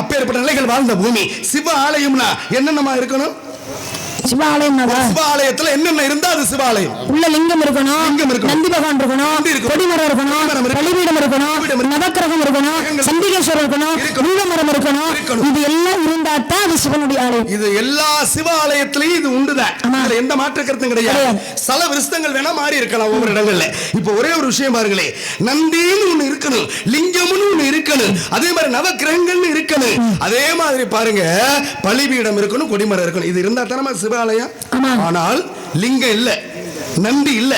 அப்பேற்பட்ட நிலைகள் வாழ்ந்த பூமி சிவ ஆலயம்னா என்னென்னமா இருக்கணும் சிவாலயம் சிவ ஆலயத்துல என்னென்ன இருந்தா அது சிவாலயம் உள்ள லிங்கம் இருக்கணும் லிங்கம் இருக்கணும். நந்தி பகவான் இருக்கணும். கொடிமரம் இருக்கணும். பலிபீடம் இருக்கணும். நவக்கிரகம் இருக்கணும் சண்டிகேஸ்வரர் இருக்கணும். நீலமரம் இருக்கணும். இது எல்லாம் இருந்தா தான் அது சிவனுடைய ஆலயம் இது எல்லா சிவ ஆலயத்திலையும் இது உண்டுதான். இதுல எந்த மாற்று கருத்தும் கிடையாது. சில விருஸ்தங்கள் வேணா மாறி இருக்கலாம் ஒவ்வொரு இடங்கள்ல. இப்போ ஒரே ஒரு விஷயம் பாருங்களே. நந்தின்னு ஒண்ணு இருக்கணும். லிங்கம்னு ஒண்ணு இருக்கணும். அதே மாதிரி நவ கிரகங்கள்னு இருக்கணும் அதே மாதிரி பாருங்க பலிபீடம் இருக்கணும் கொடிமரம் இருக்கணும். இது இருந்தா தானே சிவாலயம். ஆனால் லிங்கம் இல்ல நந்தி இல்ல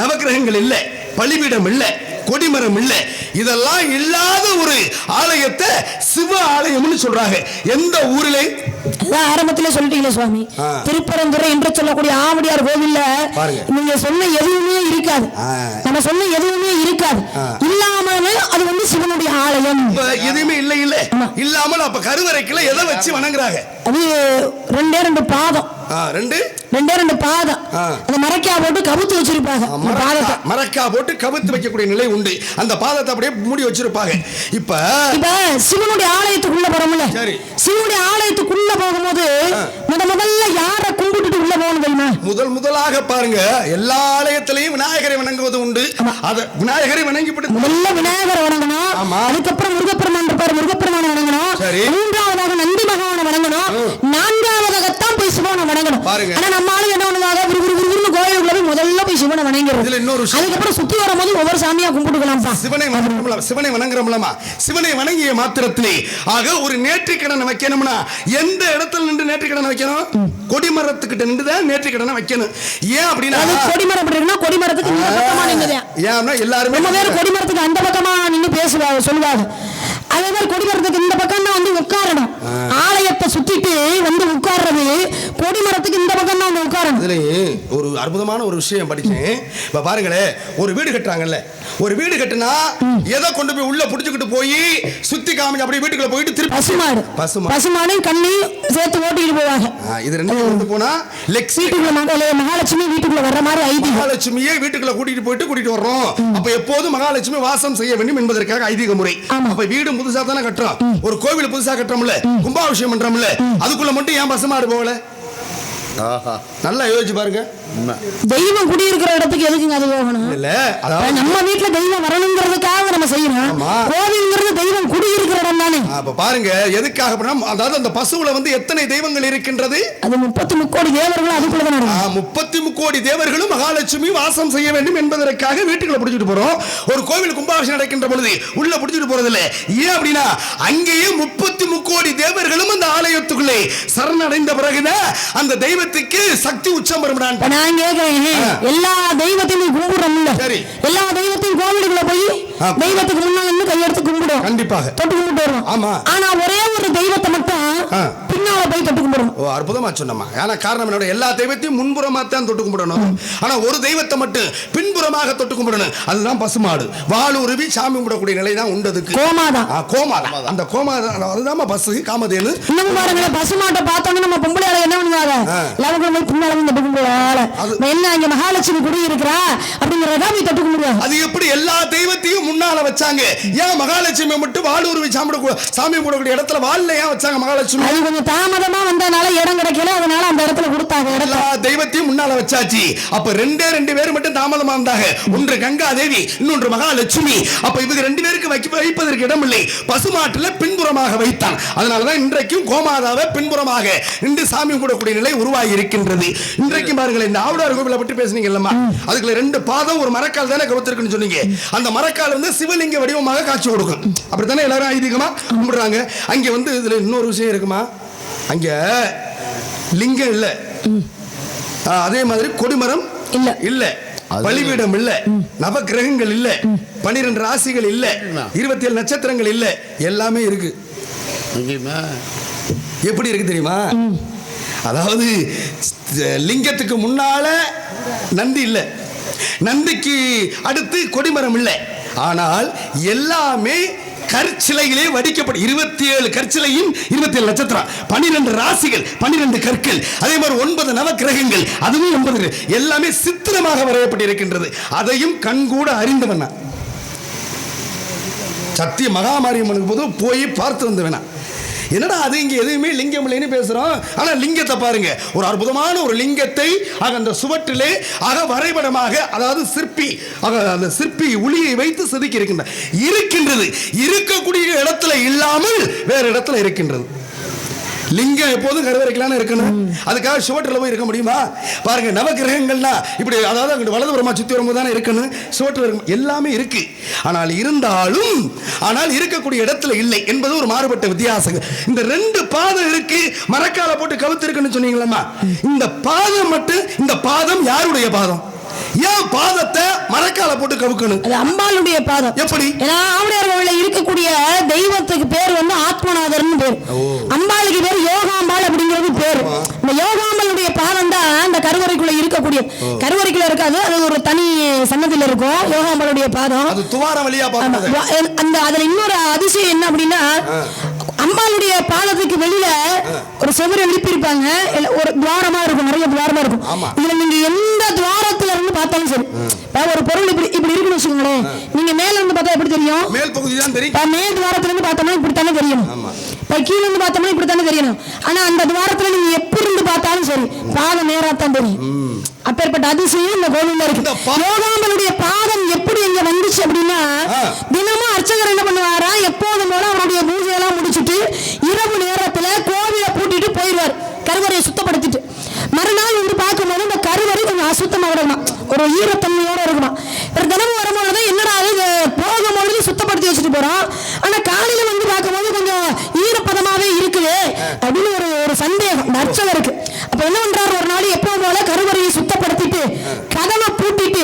நவக்கிரகங்கள் இல்ல பலிபீடம் இல்ல. கொடிமரம் இல்ல இதெல்லாம் இல்லாத ஒரு ஆலயத்தை சிவ ஆலயம்னு சொல்றாங்க எந்த ஊரிலே ஆரம்பத்திலே சொல்லிட்டீங்களே சுவாமி. திருப்பரந்துரை என்று சொல்லக்கூடிய ஆவடியார் கோவில்ல. நீங்க சொன்ன எதுவுமே இருக்காது. நம்ம சொன்ன எதுவுமே இருக்காது. இல்லாமலே அது வந்து சிவனுடைய ஆலயம் எதுவுமே இல்ல இல்ல. இல்லாமல் அப்ப கருவறைக்குள்ள எதை வச்சு வணங்குறாங்க அது ரெண்டே ரெண்டு பாதம் ரெண்டு? ரெண்டே ரெண்டு பாதம். அந்த மரக்கா போட்டு கவுத்து வச்சிருப்பாங்க பாதத்தை. மரக்கா போட்டு கவுத்து வைக்கக்கூடிய நிலை உண்டு. அந்த பாதத்தை அப்படியே மூடி வச்சிருப்பாங்க. இப்ப இப்ப சிவனுடைய ஆலயத்துக்குள்ள போறோம்ல. சரி. சிவனுடைய ஆலயத்துக்குள்ள போகும்போது முத முதல்ல யார கும்பிட்டுட்டு உள்ள போகணும் தெரியுமா? முதல் முதலாக பாருங்க எல்லா ஆலயத்திலையும் விநாயகரை வணங்குவது உண்டு. அத விநாயகரை வணங்கிவிட்டு முதல்ல விநாயகரை வணங்கணும். அதுக்கப்புறம் முருகப்பெருமான் இருப்பாரு முருகப்பெருமானை வணங்கணும். சரி. மூன்றாவதாக நந்தி பகவானை வணங்கணும் நான்காவதாகத்தான் போய் சிவனை வணங்கணும். பாருங்க. ஆனா நம்ம ஆளு என்ன பண்ணுவாங்க? விறு விறு விறுவிறுன்னு கோயிலுக்குள்ள போய் முதல்ல போய் சிவனை வணங்கிறது இதுல இன்னொரு. அதுக்கப்புறம் சுத்தி வரும்போது ஒவ்வொரு சாமியா கும்பிட்டுக்கலாம்ப்பா. சிவனை வணங்குறோம்ல சிவனை வணங்குறோம்லமா சிவனை வணங்கிய மாத்திரத்திலே ஆக ஒரு நேர்த்திக்கடனை வைக்கணும்னா எந்த இடத்துல நின்று நேர்த்திக்கடனை வைக்கணும்? கொடிமரத்துக்கிட்ட நின்று தான் நேர்த்திக்கடனை வைக்கணும். ஏன் அப்படின்னா அது கொடிமரம் இருக்குன்னா கொடிமரத்துக்கு இந்த பக்கமா நின்னுதான் ஏன்னா எல்லாருமே ரொம்ப பேர் கொடிமரத்துக்கு அந்த பக்கமா நின்னு பேசுவாங்க சொல்லுவாங்க. மாதிரி கொடிமரத்துக்கு இந்த பக்கம் தான் வந்து உட்காரணும். ஆலயத்தை சுத்திட்டு வந்து உட்கார்றது கொடிமரத்துக்கு இந்த பக்கம் தான் வந்து உட்காரணும். ஒரு அற்புதமான ஒரு விஷயம் படிச்சேன். இப்ப பாருங்களேன் ஒரு வீடு கட்டுறாங்கல்ல. ஒரு வீடு கட்டுனா எதை கொண்டு போய் உள்ள புடிச்சுக்கிட்டு போய் சுத்தி காமிச்சு அப்படியே வீட்டுக்குள்ள போயிட்டு திருப்பி பசுமாடு. பசுமாடு. பசுமாடையும் கண்ணையும் சேர்த்து ஓட்டிட்டு போவாங்க. இது ரெண்டு கொண்டு போனா லெக்ஸி வீட்டுக்குள்ள மகளே மகாலட்சுமி வீட்டுக்குள்ள வர்ற மாதிரி ஐதீகம். மகாலட்சுமியை வீட்டுக்குள்ள கூட்டிட்டு போயிட்டு கூட்டிட்டு வர்றோம். அப்ப எப்போதும் மகாலட்சுமி வாசம் செய்ய வேண்டும் என்பதற்காக ஐதீக முறை. அப்ப வீடு புதுசா தானே கட்டுறோம். ஒரு கோவில் புதுசா கட்டுறோம்ல. கும்பாபிஷேகம் பண்றோம்ல. அதுக்குள்ள மட்டும் ஏன் பசுமாடு போகல? ஆஹா. நல்லா யோசிச்சு பாருங்க. தெய்வம் குடியிருக்கிற இடத்துக்கு எதுக்குங்க அது போகணும்? இல்ல அதாவது நம்ம வீட்டுல தெய்வம் வரணுங்கிறதுக்காக நம்ம செய்யணும். கோவில்ங்கிறது தெய்வம் குடியிருக்கிற இடம் தானே. அப்ப பாருங்க எதுக்காக அதாவது அந்த பசுவுல வந்து எத்தனை தெய்வங்கள் இருக்கின்றது? அது முப்பத்தி முக்கோடி தேவர்களும் அதுக்குள்ள தான் ஆ, நடக்கும் முப்பத்தி முக்கோடி தேவர்களும் மகாலட்சுமி வாசம் செய்ய வேண்டும் என்பதற்காக வீட்டுக்குள்ள பிடிச்சிட்டு போறோம். ஒரு கோவில் கும்பாபிஷேகம் நடக்கின்ற பொழுது உள்ள பிடிச்சிட்டு போறது இல்ல ஏன் அப்படின்னா அங்கேயே முப்பத்தி முக்கோடி தேவர்களும் அந்த ஆலயத்துக்குள்ளே சரணடைந்த பிறகுதான் அந்த தெய்வத்துக்கு சக்தி உச்சம் இப்ப வரும்டான் நான் கேக்குறேன். எல்லா தெய்வத்தையும் கும்பிடுறோம்ல. சரி. எல்லா தெய்வத்தையும் கோவிலுக்குள்ள போய். தெய்வத்துக்கு முன்னால இருந்து கையெடுத்து கும்பிடுவோம். கண்டிப்பாக. தொட்டு கும்பிட்டு வருவோம். ஆமா. ஆனா ஒரே ஒரு தெய்வத்தை மட்டும். பின்னால போய் தொட்டு கும்பிடுவோம். ஓ அற்புதமா சொன்னம்மா. ஏன்னா காரணம் என்னோட எல்லா தெய்வத்தையும் முன்புறமா தான் தொட்டு கும்பிடணும். ஆனா ஒரு தெய்வத்தை மட்டும் பின்புறமாக தொட்டு கும்பிடணும். அதுதான் பசுமாடு. வாளுருவி சாமி கும்பிடக்கூடிய நிலை தான் உண்டதுக்கு கோமாதான் ஆ, கோமாதா. அந்த கோமாதா அதுதான் பசு காமதேனு. இன்னும் பாருங்களேன் பசுமாட்டை பார்த்தோன்னே நம்ம பொம்பளை போய் பின்னால என்ன இங்க மகாலட்சுமி குடி இருக்கிறா? அப்படிங்கிறதா போய் தொட்டு கும்பிடுவாங்க அது எப்படி எல்லா தெய்வத்தையும் முன்னால வச்சாங்க? ஏன் மகாலட்சுமி மட்டும் வாளுருவி சாமி சாமி கும்பிடக்கூடிய இடத்துல ஏன் வச்சாங்க மகாலட்சுமி? அது கொஞ்சம் தாமதமா வந்ததுனால இடம் கிடைக்கல. அதனால அந்த இடத்துல கொடுத்தாங்க எல்லா தெய்வத்தையும் முன்னால வச்சாச்சு. அப்ப ரெண்டே ரெண்டு பேர் மட்டும் தாமதமா இருந்தாங்க ஒன்று கங்கா தேவி இன்னொன்று மகாலட்சுமி. அப்ப இவங்க ரெண்டு பேருக்கு வைப்பதற்கு இடம் இல்லை பசுமாட்டுல பின்புறமாக வைத்தான். அதனாலதான் இன்றைக்கும் கோமாதாவை பின்புறமாக நின்று சாமி கும்பிடக்கூடிய நிலை உருவாகி இருக்கின்றது இன்றைக்கும் பாருங்களேன் இந்த ஆவுடார் கோவிலை பற்றி பேசுனீங்கல்லம்மா. அதுக்குள்ள ரெண்டு பாதம் ஒரு மரக்கால் தானே கவுத்திருக்குன்னு சொன்னீங்க. அந்த மரக்கால் வந்து சிவலிங்க வடிவமாக காட்சி கொடுக்கும். அப்படித்தானே எல்லாரும் ஐதீகமா கும்பிடுறாங்க. அங்க வந்து இதுல இன்னொரு விஷயம் இருக்குமா? அங்க லிங்கம் இல்ல. அதே மாதிரி கொடிமரம் இல்ல. இல்ல. பலிபீடம் இல்ல நவ கிரகங்கள் இல்ல பனிரெண்டு ராசிகள் இல்ல இருபத்தி ஏழு நட்சத்திரங்கள் இல்ல எல்லாமே இருக்கு. எப்படி இருக்கு தெரியுமா? அதாவது லிங்கத்துக்கு முன்னால நந்தி இல்ல நந்திக்கு அடுத்து கொடிமரம் இல்லை. ஆனால் எல்லாமே கற்சிலைகளே வடிக்கப்படும் இருபத்தி ஏழு கற்சிலையும் இருபத்தி ஏழு நட்சத்திரம் பனிரெண்டு ராசிகள் பனிரெண்டு கற்கள் அதே மாதிரி ஒன்பது நவ கிரகங்கள் அதுவும் ஒன்பது எல்லாமே சித்திரமாக வரையப்பட்டிருக்கின்றது அதையும் கண்கூட அறிந்தவன் நான். சத்திய மகாமாரியம்மனுக்கு போது போய் பார்த்து வந்து வேணாம் என்னடா அது இங்கே எதுவுமே லிங்கம் இல்லைன்னு பேசுகிறோம் ஆனால் லிங்கத்தை பாருங்க. ஒரு அற்புதமான ஒரு லிங்கத்தை ஆக அந்த சுவற்றிலே ஆக வரைபடமாக அதாவது சிற்பி ஆக அந்த சிற்பி உளியை வைத்து செதுக்கி இருக்கின்ற இருக்கின்றது. இருக்கக்கூடிய இடத்துல இல்லாமல் வேறு இடத்துல இருக்கின்றது. லிங்கம் எப்போதும் கருவறைக்கலான்னு இருக்கணும். அதுக்காக சுவற்றில் போய் இருக்க முடியுமா? பாருங்க நவகிரகங்கள்னா இப்படி அதாவது அங்கிட்டு வலதுபுறமா சுத்தி வரும்போது தானே இருக்கணும். சுவற்றில் இருக்கும் எல்லாமே இருக்கு. ஆனால் இருந்தாலும் ஆனால் இருக்கக்கூடிய இடத்துல இல்லை என்பது ஒரு மாறுபட்ட வித்தியாசம். இந்த ரெண்டு பாதம் இருக்கு மரக்கால போட்டு கவுத்து இருக்குன்னு சொன்னீங்களம்மா? இந்த பாதம் மட்டும் இந்த பாதம் யாருடைய பாதம்? ஏன் பாதத்தை மரக்கால போட்டு கவுக்கணும்? அது அம்பாளுடைய பாதம். எப்படி? ஏன்னா கோவில்ல இருக்கக்கூடிய தெய்வத்துக்கு பேர் வந்து ஆத்மநாதர்னு பேர் அம்பாளுக்கு பேர் யோகாம்பாள் அப்படிங்கிறது பேர் இந்த யோகாம்பாளுடைய பாதம் தான் அந்த இருக்கக்கூடிய கருவறைக்குள்ள இருக்காது அது ஒரு தனி சன்னதியில இருக்கும் யோகாம்பாளுடைய பாதம். அது துவாரம் வழியா அந்த அதுல இன்னொரு அதிசயம் என்ன அப்படின்னா அம்பாளுடைய பாதத்துக்கு வெளியில ஒரு செவரை எழுப்பியிருப்பாங்க ஒரு துவாரமா இருக்கும் நிறைய துவாரமா இருக்கும். இதுல நீங்க எந்த துவாரத்துல இருந்து பார்த்தாலும் சரி. ஒரு பொருள் இப்படி இப்படி இருக்குன்னு வச்சுக்கோங்களேன். நீங்க மேல இருந்து பார்த்தா எப்படி தெரியும்? மேல் பகுதி தான் தெரியும். மேல் துவாரத்துல இருந்து பார்த்தோம்னா இப்படித்தானே தெரியணும் இப்ப கீழ இருந்து பார்த்தோம்னா இப்படித்தானே தெரியணும். ஆனா அந்த துவாரத்துல நீங்க எப்படி இருந்து பார்த்தாலும் சரி பாதம் நேரா தான் தெரியும் அப்பேற்பட்ட அதிசயம் இந்த கோவில்ல இருக்கு. யோகாம்பலுடைய பாதம் எப்படி இங்க வந்துச்சு அப்படின்னா. தினமும் அர்ச்சகர் என்ன பண்ணுவாரா எப்போதும் போல அவருடைய பூஜை எல்லாம் முடிச்சிட்டு இரவு நேரத்துல கோவிலை பூட்டிட்டு போயிடுவார். கருவறையை சுத்தப்படுத்திட்டு. மறுநாள் வந்து பார்க்கும்போது இந்த கருவறை கொஞ்சம் அசுத்தமா இருக்குமா ஒரு ஈரத்தன்மையோட இருக்குமா. தினமும் வரும்பொழுது என்னடா இது போகும்பொழுது சுத்தப்படுத்தி வச்சுட்டு போறோம் ஆனா காலையில வந்து பார்க்கும்போது கொஞ்சம் ஈரப்பதமாவே இருக்குது அப்படின்னு ஒரு ஒரு சந்தேகம் அர்ச்சகருக்கு அப்ப என்ன பண்றாரு? ஒரு நாள் எப்பவும் போல கருவறையை சுத்தப்படுத்திட்டு கதவை பூட்டிட்டு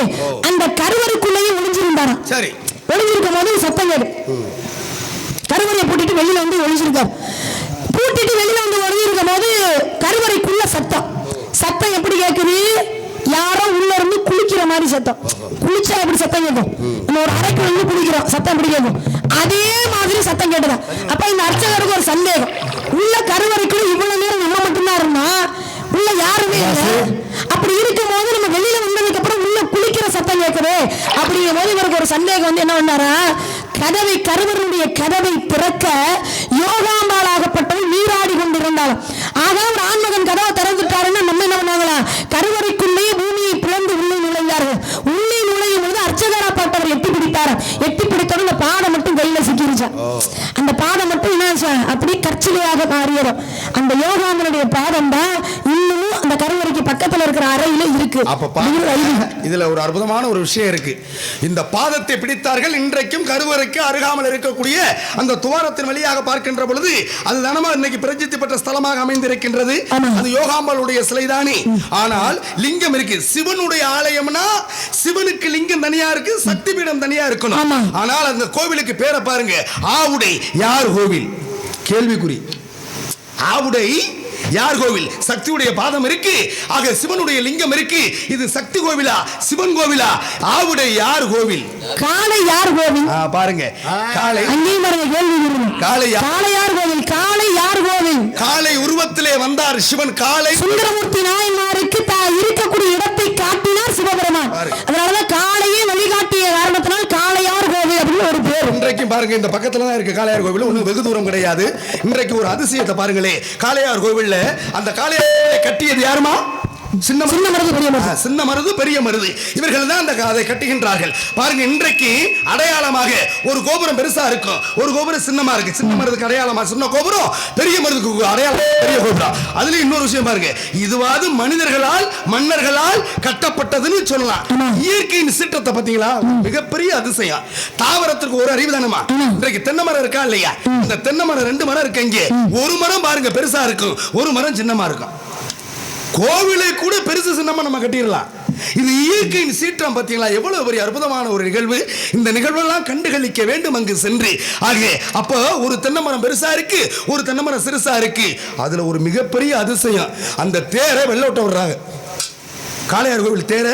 அந்த கருவறைக்குள்ளேயே ஒளிஞ்சிருந்தாராம் சரி. ஒளிஞ்சிருக்கும் போது சத்தம் கேடும் கருவறையை பூட்டிட்டு வெளியில வந்து ஒளிஞ்சிருக்காரு. பூட்டிட்டு வெளியில வந்து ஒளிஞ்சிருக்கும் போது கருவறைக்குள்ள சத்தம். சத்தம் எப்படி கேக்குது? யாரோ உள்ள இருந்து குளிக்கிற மாதிரி சத்தம். குளிச்சா எப்படி சத்தம் கேட்கும்? நம்ம ஒரு அறைக்கு வந்து குளிக்கிறோம். சத்தம் எப்படி கேட்கும்? அதே மாதிரி சத்தம் கேட்டதா? அப்ப இந்த அர்ச்சகருக்கு ஒரு சந்தேகம். உள்ள கருவறைக்குள்ள இவ்வளவு நேரம் நம்ம மட்டும்தான் இருந்தோம்? உள்ள யாருமே இல்லை. அப்படி இருக்கும் போது நம்ம வெளியில வந்ததுக்கு அப்புறம் உள்ள குளிக்கிற சத்தம் கேட்குது அப்படிங்கும் போது இவருக்கு ஒரு சந்தேகம் வந்து என்ன பண்ணாரா? கதவை கருவருடைய கதவை திறக்க யோகாம்பாளாகப்பட்டவள் நீராடி கொண்டிருந்தாலும் ஆக ஒரு ஆண்மகன் கதவை திறந்துட்டாருன்னா நம்ம என்ன பண்ணாங்களா? கருவறைக்குள்ளேயே பூமியை பிளந்து உள்ளே நுழைந்தார்கள். உள்ளே நுழையும் போது அர்ச்சகராப்பட்டவர் எட்டி பிடித்தார் எட்டி பிடித்தோட இந்த பாடம் மட்டும் கையில சிக்கிருச்சா அந்த பாதம் மட்டும் அப்படியே கற்சிலையாக மாறியதும். அந்த யோகாமனுடைய பாதம் தான் இன்னமும் அந்த கருவறைக்கு பக்கத்துல இருக்கிற அறையில இருக்கு. இதுல ஒரு அற்புதமான ஒரு விஷயம் இருக்கு. இந்த பாதத்தை பிடித்தார்கள் இன்றைக்கும் கருவறைக்கு அருகாமல் இருக்கக்கூடிய அந்த துவாரத்தின் வழியாக பார்க்கின்ற பொழுது அது தானமா இன்னைக்கு பிரசித்தி பெற்ற ஸ்தலமாக அமைந்திருக்கின்றது. அது யோகாம்பாளுடைய சிலைதானே. ஆனால் லிங்கம் இருக்கு. சிவனுடைய ஆலயம்னா சிவனுக்கு லிங்கம் தனியா இருக்கு சக்தி பீடம் தனியா இருக்கணும். ஆனால் அந்த கோவிலுக்கு பேரை பாருங்க ஆவுடை. யார் கோவில்? கேள்விக்குறி. ஆவுடை யார் கோவில்? சக்தியுடைய பாதம் இருக்கு. ஆக சிவனுடைய லிங்கம் இருக்கு. இது சக்தி கோவிலா? சிவன் கோவிலா? ஆவுடை யார் கோவில்? காளை யார் கோவில்? பாருங்க. காளை. அங்கேயும் பாருங்க கேள்வி வருது. காளை யா- காளை யார் கோவில்? காளை யார் கோவில்? காளை உருவத்திலே வந்தார் சிவன். காளை. சுந்தரமூர்த்தி நாயன்மாருக்கு தான் இருக்கக்கூடிய இடத்தை காட்டினார் சிவபெருமான். பாரு. அதனாலதான் காளையே வழிகாட்டிய காரணத்தினால் பேர் இன்றைக்கும் பாருங்க இந்த பக்கத்துல தான் இருக்கு காளையார் கோவில். ஒன்றும் வெகு தூரம் கிடையாது. இன்றைக்கு ஒரு அதிசயத்தை பாருங்களே. காளையார் கோவில்ல அந்த காளையாரை கட்டியது யாருமா? சின்ன சின்ன மருது பெரிய மருது சின்ன மருது பெரிய மருது இவர்கள் தான் அந்த அதை கட்டுகின்றார்கள். பாருங்க இன்றைக்கு அடையாளமாக ஒரு கோபுரம் பெருசா இருக்கும். ஒரு கோபுரம் சின்னமா இருக்கு. சின்ன மருதுக்கு அடையாளமா? சின்ன கோபுரம் பெரிய மருதுக்கு அடையாளம் பெரிய கோபுரம். அதுல இன்னொரு விஷயம் பாருங்க. இதுவாது மனிதர்களால் மன்னர்களால் கட்டப்பட்டதுன்னு சொல்லலாம். இயற்கையின் சீற்றத்தை பாத்தீங்களா மிகப்பெரிய அதிசயம். தாவரத்திற்கு ஒரு அறிவு தானமா இன்றைக்கு தென்னை மரம் இருக்கா இல்லையா? இந்த தென்னை மரம் ரெண்டு மரம் இருக்கு இங்கே. ஒரு மரம் பாருங்க பெருசா இருக்கும். ஒரு மரம் சின்னமா இருக்கும். கோவிலை கூட பெருசு சின்னமா நம்ம கட்டிடலாம். இது இயற்கையின் சீற்றம் பார்த்தீங்களா? எவ்வளவு பெரிய அற்புதமான ஒரு நிகழ்வு. இந்த நிகழ்வெல்லாம் கண்டுகளிக்க வேண்டும் அங்கு சென்று. ஆகிய அப்போ ஒரு தென்னமரம் பெருசா இருக்கு ஒரு தென்னமரம் சிறுசா இருக்கு. அதுல ஒரு மிகப்பெரிய அதிசயம். அந்த தேரை வெள்ளோட்ட விடுறாங்க. காளையார் கோவில் தேரை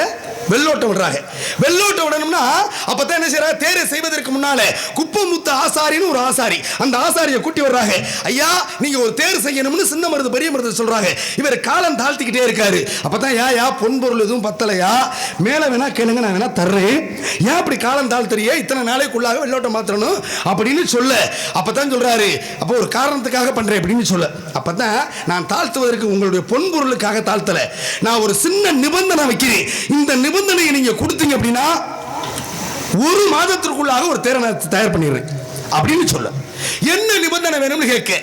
வெள்ளோட்டம் விடுறாங்க. வெள்ளோட்டம் விடணும்னா அப்பதான் என்ன செய்யறாங்க தேரை செய்வதற்கு முன்னால குப்பமுத்த ஆசாரின்னு ஒரு ஆசாரி. அந்த ஆசாரியை கூட்டி வர்றாங்க. ஐயா நீங்க ஒரு தேர் செய்யணும்னு சின்ன மருந்து பெரிய மருந்து சொல்றாங்க. இவர் காலம் தாழ்த்திக்கிட்டே இருக்காரு. அப்பதான் யா யா பொன்பொருள் எதுவும் பத்தலையா? மேல வேணா கேளுங்க நான் வேணா தர்றேன். ஏன் அப்படி காலம் தாழ்த்துறியே இத்தனை நாளைக்குள்ளாக வெள்ளோட்டம் மாத்தணும்? அப்படின்னு சொல்ல. அப்பதான் சொல்றாரு. அப்போ ஒரு காரணத்துக்காக பண்றேன் அப்படின்னு சொல்ல. அப்பதான் நான் தாழ்த்துவதற்கு உங்களுடைய பொன்பொருளுக்காக தாழ்த்தல. நான் ஒரு சின்ன நிபந்தனை வைக்கிறேன். இந்த நிபந்தனையை நீங்க கொடுத்தீங்க அப்படின்னா ஒரு மாதத்திற்குள்ளாக ஒரு தேரை நான் தயார் பண்ணிடுறேன். அப்படின்னு சொல்ல. என்ன நிபந்தனை வேணும்னு கேட்க.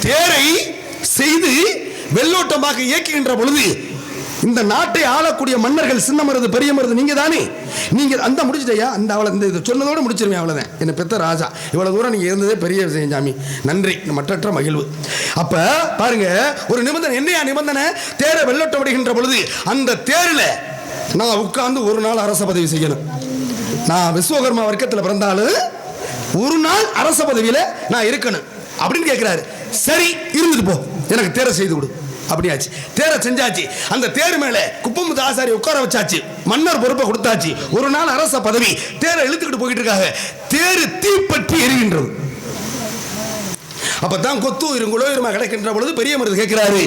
தேரை செய்து வெள்ளோட்டமாக இயக்குகின்ற பொழுது இந்த நாட்டை ஆளக்கூடிய மன்னர்கள் சின்ன மருது பெரிய மருது நீங்க தானே நீங்க அந்த முடிச்சிட்டையா? அந்த அவளை இந்த இது சொன்னதோட முடிச்சிருவேன் அவ்வளோதான் என் பெத்த ராஜா. இவ்வளவு தூரம் நீங்க இருந்ததே பெரிய விஷயம் சாமி. நன்றி. மற்றற்ற மகிழ்வு. அப்ப பாருங்க ஒரு நிபந்தனை. என்னையா நிபந்தனை? தேரை வெள்ளோட்டம் விடுகின்ற பொழுது அந்த தேரில் நான் உட்கார்ந்து ஒரு நாள் அரச பதவி செய்யணும். நான் விஸ்வகர்மா வர்க்கத்தில் பிறந்தாலும் ஒரு நாள் அரச பதவியில் நான் இருக்கணும். அப்படின்னு கேட்குறாரு சரி இருந்துட்டு போ. எனக்கு தேரை செய்து கொடு. அப்படியாச்சு. தேரை செஞ்சாச்சு. அந்த தேர் மேலே குப்பமுத்து ஆசாரி உட்கார வச்சாச்சு. மன்னர் பொறுப்பை கொடுத்தாச்சு. ஒரு நாள் அரச பதவி. தேரை இழுத்துக்கிட்டு போயிட்டு இருக்காங்க. தேர் தீப்பற்றி எரிகின்றது. அப்பதான் கொத்து இருங்குளோ கிடைக்கின்ற பொழுது பெரிய மருது கேட்கிறாரு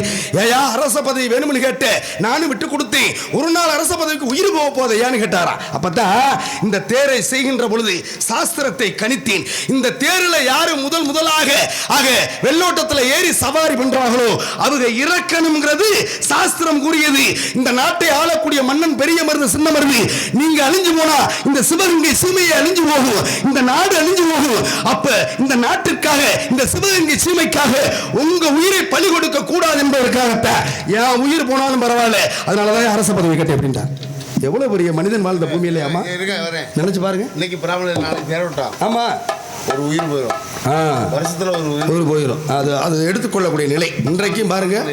ஏயா அரச பதவி வேணும்னு கேட்ட நானும் விட்டு கொடுத்தேன். ஒரு நாள் அரச பதவிக்கு உயிர் போக போதையான்னு கேட்டாரா? அப்பதான் இந்த தேரை செய்கின்ற பொழுது சாஸ்திரத்தை கணித்தேன். இந்த தேரில் யாரு முதல் முதலாக ஆக வெள்ளோட்டத்தில் ஏறி சவாரி பண்றாங்களோ அவங்க இறக்கணுங்கிறது சாஸ்திரம் கூறியது. இந்த நாட்டை ஆளக்கூடிய மன்னன் பெரிய மருது சின்ன மருது நீங்க அழிஞ்சு போனா இந்த சிவகங்கை சீமையை அழிஞ்சு போகும். இந்த நாடு அழிஞ்சு போகும். அப்ப இந்த நாட்டிற்காக இந்த சிவகங்கை சீமைக்காக உங்க உயிரை பலி கொடுக்க கூடாது என்பதற்காகத்தான். என் உயிர் போனாலும் பரவாயில்ல. அதனாலதான் அரச பதவி கட்டேன் அப்படின்ட்டார். எவ்வளவு பெரிய மனிதன் வாழ்ந்த பூமியிலே ஆமா இருக்க வரேன். நினைச்சு பாருங்க. இன்னைக்கு பிராமணர் நாளைக்கு தேரவிட்டோம் ஆமா. ஒரு உயிர் போயிடும் வருஷத்துல ஒரு உயிர். போயிடும் அது அது எடுத்துக்கொள்ளக்கூடிய நிலை. இன்றைக்கும் பாருங்க.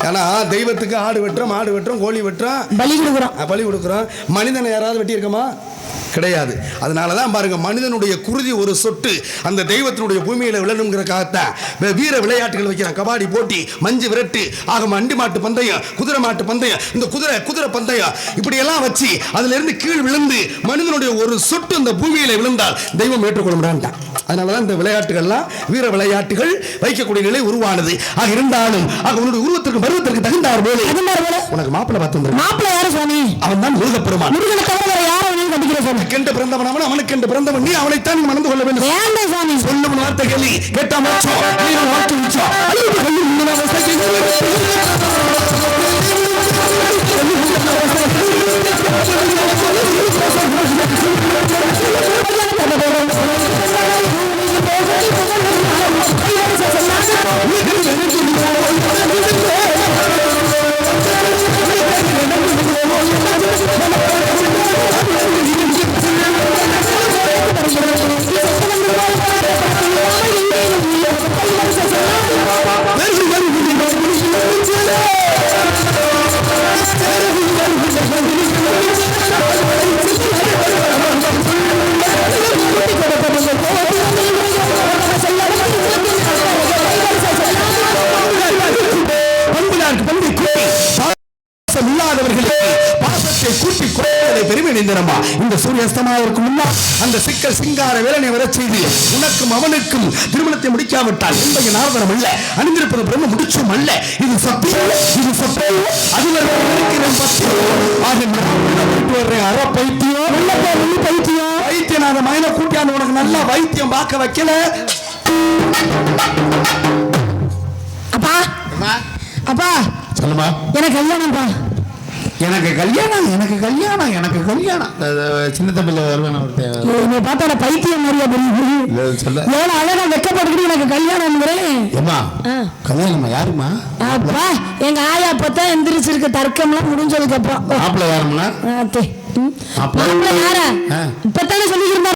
ஏன்னா தெய்வத்துக்கு ஆடு வெட்டுறோம் மாடு வெட்டுறோம் கோழி வெட்டுறோம். பலி கொடுக்குறோம். பலி கொடுக்குறோம். மனிதனை யாராவது வெட்டியிருக்கோமா? கிடையாது. அதனால தான் பாருங்க மனிதனுடைய குருதி ஒரு சொட்டு அந்த தெய்வத்தினுடைய பூமியில விழணுங்கிறக்காகத்தான் வீர விளையாட்டுகள் வைக்கிறான். கபாடி போட்டி மஞ்சு விரட்டு ஆக அண்டி மாட்டு பந்தயம் குதிரை மாட்டு பந்தயம் இந்த குதிரை குதிரை பந்தயம் இப்படி எல்லாம் வச்சு அதுல இருந்து கீழ் விழுந்து மனிதனுடைய ஒரு சொட்டு இந்த பூமியில விழுந்தால் தெய்வம் ஏற்றுக்கொள்ள முடியான்ட்டான் அதனால தான் இந்த விளையாட்டுகள்லாம் வீர விளையாட்டுகள் வைக்கக்கூடிய நிலை உருவானது. ஆக இருந்தாலும் ஆக உன்னுடைய உருவத்திற்கு பருவத்திற்கு தகுந்தார் போல உனக்கு மாப்பிள்ளை பார்த்து. மாப்பிள்ளை யாரு சுவாமி? அவன் தான் முருகப்பெருமான். முருகனை தவிர வேற வேணாலும் கட்டிக்கிற சுவாமி அவனுக்கென்று பிறந்தவன் அவன் பிறந்தவன். நீ அவனைத்தான் நீ மணந்து கொள்ள வேண்டும். வேண்டாம் சுவாமி சொல்லும் வார்த்தை கேள்வி கேட்டா மோட்சம் நீ வாக்கு அழுது. கொள்ளும் பண்புலாருக்கு பண்பை கூட்டி பாசம் இல்லாதவர்களுக்கு பாசத்தை கூட்டி குறைகளை பெருமை நிந்திரமா இந்த சூரிய அஸ்தமாவிற்கு முன்னால் அந்த சிக்கல் சிங்கார வேலனை வரச் செய்து உனக்கும் அவனுக்கும் திருமணத்தை முடிக்காவிட்டால் என்பது நாரதனம் அல்ல. அணிந்திருப்பது பிரம்ம முடிச்சும் அல்ல. இது சத்தியம் இது சத்தியம் அதுவரை இருக்கிறேன் பத்தியம் ஆக நான் விட்டு வர்றேன். அற பைத்தியம். பைத்தியம்? நான் மயனை கூட்டியாந்து உனக்கு நல்லா வைத்தியம் பார்க்க வைக்கல. சொல்லுமா? எனக்கு கல்யாணம்ப்பா. எனக்கு கல்யாணம் எனக்கு கல்யாணம் எனக்கு கல்யாணம். சின்ன தம்பியில் வருவேன் பார்த்தா நான் பைத்தியம் தெரியுது இல்ல, சொல்ல. எவ்வளவு அழகா வெக்கப்பட்டுக்கிட்டு எனக்கு கல்யாணம்ங்கிறேன் ஏம்மா ஆ. கல்யாணமா யாருமா அப்பா எங்க ஆயா அப்பதான் எந்திரிச்சிருக்க தர்க்கம்லாம் முடிஞ்சதுக்கு அப்புறம். மாப்பிள்ளை யாருமா. அப்பா. யாரா? ஆ. இப்பதானே சொல்லிக்கிறேன்